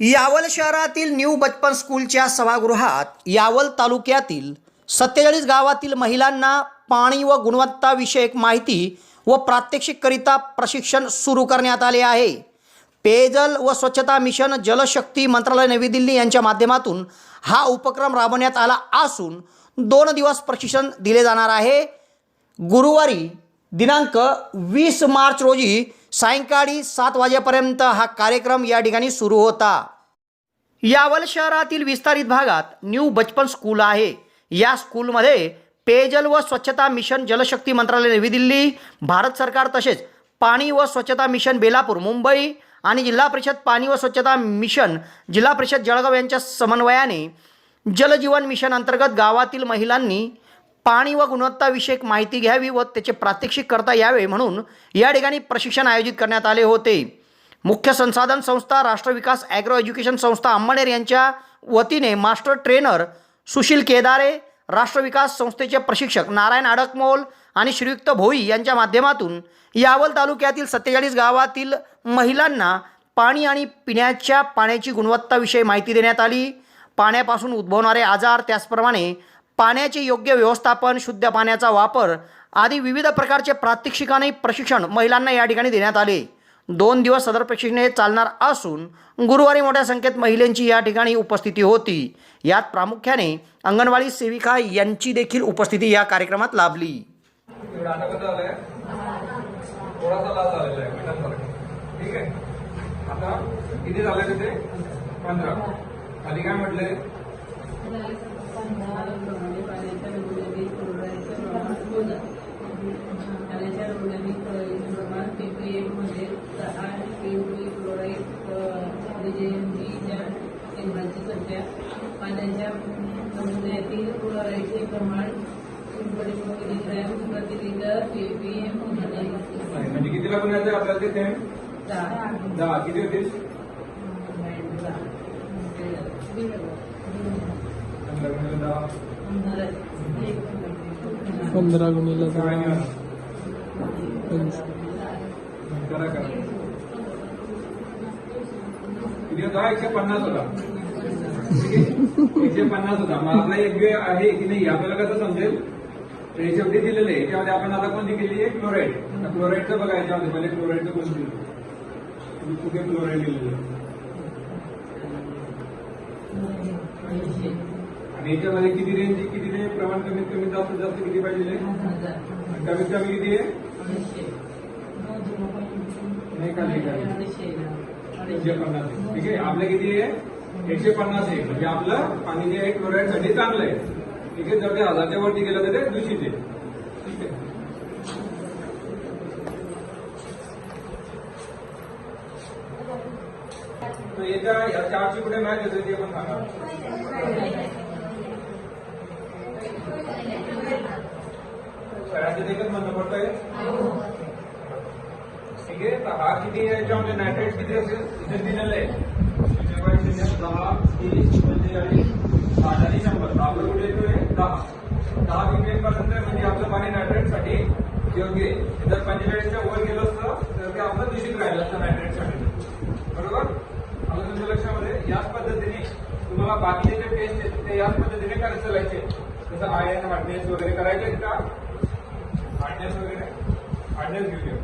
यावल शहरातील न्यू बचपन स्कूलच्या सभागृहात यावल तालुक्यातील सत्तेचाळीस गावातील महिलांना पाणी व गुणवत्ताविषयक माहिती व प्रात्यक्षिककरिता प्रशिक्षण सुरू करण्यात आले आहे. पेयजल व स्वच्छता मिशन जलशक्ती मंत्रालय नवी दिल्ली यांच्या माध्यमातून हा उपक्रम राबवण्यात आला असून दोन दिवस प्रशिक्षण दिले जाणार आहे. गुरुवारी दिनांक वीस मार्च रोजी सायंकाळी सात वाजेपर्यंत हा कार्यक्रम या ठिकाणी सुरू होता. यावल शहरातील विस्तारित भागात न्यू बचपन स्कूल आहे. या स्कूलमध्ये पेयजल व स्वच्छता मिशन जलशक्ती मंत्रालय नवी दिल्ली भारत सरकार तसेच पाणी व स्वच्छता मिशन बेलापूर मुंबई आणि जिल्हा परिषद पाणी व स्वच्छता मिशन जिल्हा परिषद जळगाव यांच्या समन्वयाने जलजीवन मिशन अंतर्गत गावातील महिलांनी पाणी व गुणवत्ताविषयक माहिती घ्यावी व त्याचे प्रात्यक्षिक करता यावे म्हणून या ठिकाणी प्रशिक्षण आयोजित करण्यात आले होते. मुख्य संसाधन संस्था राष्ट्रविकास ॲग्रो एज्युकेशन संस्था अंबनेर यांच्या वतीने मास्टर ट्रेनर सुशील केदारे राष्ट्रविकास संस्थेचे प्रशिक्षक नारायण अडकमोल आणि श्रीयुक्त भोई यांच्या माध्यमातून यावल तालुक्यातील सत्तेचाळीस गावातील महिलांना पाणी आणि पिण्याच्या पाण्याची गुणवत्ताविषयी माहिती देण्यात आली. पाण्यापासून उद्भवणारे आजार त्याचप्रमाणे पाण्याचे योग्य व्यवस्थापन शुद्ध पाण्याचा वापर आदी विविध प्रकारचे प्रात्यक्षिकाने प्रशिक्षण महिलांना या ठिकाणी देण्यात आले. दोन दिवस सदर प्रशिक्षण हे चालणार असून गुरुवारी मोठ्या संख्येत महिलांची या ठिकाणी उपस्थिती होती. यात प्रामुख्याने अंगणवाडी सेविका यांची देखील उपस्थिती या कार्यक्रमात लाभली. एवढं आता कसं झालंय थोडासा लाल झालेला आहे मिठासारखं ठीक आहे आता किती झाले तिथे पंधरा खाली काय म्हटलंय पाण्याच्या रोगणी प्रमाण पीपीएममध्ये सहा पीपी क्लोराईड जेएमजीच्या केंद्रांची संख्या पाण्याच्या नमुन्यातील क्लोराईडचे प्रमाण प्रति लिटर पीपीएम होणार म्हणजे कितीला गुन्ह्याचं आपल्याला ते दहा. दहा. किती होतील? पंधरा गुणिले दहा. करा करा किती एकशे पन्नास होता? एकशे पन्नास होता. मग आपला एक वेळ आहे की नाही आपल्याला कसं समजेल? तर याच्यावरती दिलेलं आहे. याच्यामध्ये आपण आता कोणती केली? आहे क्लोराईड क्लोराईडचं बघा याच्यामध्ये. पहिले क्लोराईडचं दिलं? कुठे क्लोराईड दिलेलं? आणि याच्यामध्ये किती रेंज किती रे प्रमाण कमीत कमी जास्त जास्त किती पाहिजे कमीत कमी किती आहे? नाही का नाही का? एकशे पन्नास आहे. ठीक आहे? आपलं किती आहे? एकशे पन्नास आहे. म्हणजे आपलं पाणी जे आहे क्लोराईडसाठी चांगलं आहे. ठीक आहे? जर ते हजारच्या वरती गेलं तर ते दूषित आहे. ठीक आहे? याच्या या चारची कुठे मॅच येते ते पण सांगा. सगळ्यांचं एकच म्हणणं पडतंय? हो. ठीक आहे. तर हा किती याच्यामध्ये नायट्रेट किती असेल? इथे दिलेलं आहे. शून्य शून्य दहा तीस पंचेचाळीस साठ आणि शंभर तर आपलं कुठे येतोय दहा दहा पीपीएम पर्यंत म्हणजे आपलं पाणी नायट्रेटसाठी योग्य आहे जर पंचेचाळीसच्या वर गेलं असतं तर ते आपलं दूषित राहिलं असतं नायट्रेटसाठी बरोबर आलं तुमच्या लक्षामध्ये याच पद्धतीने तुम्हाला बाकीचे जे टेस्ट आहेत ते याच पद्धतीने करायचं चालायचे जसं आयन हार्डनेस वगैरे करायचे आहेत का हार्डनेस वगैरे हार्डनेस घेऊया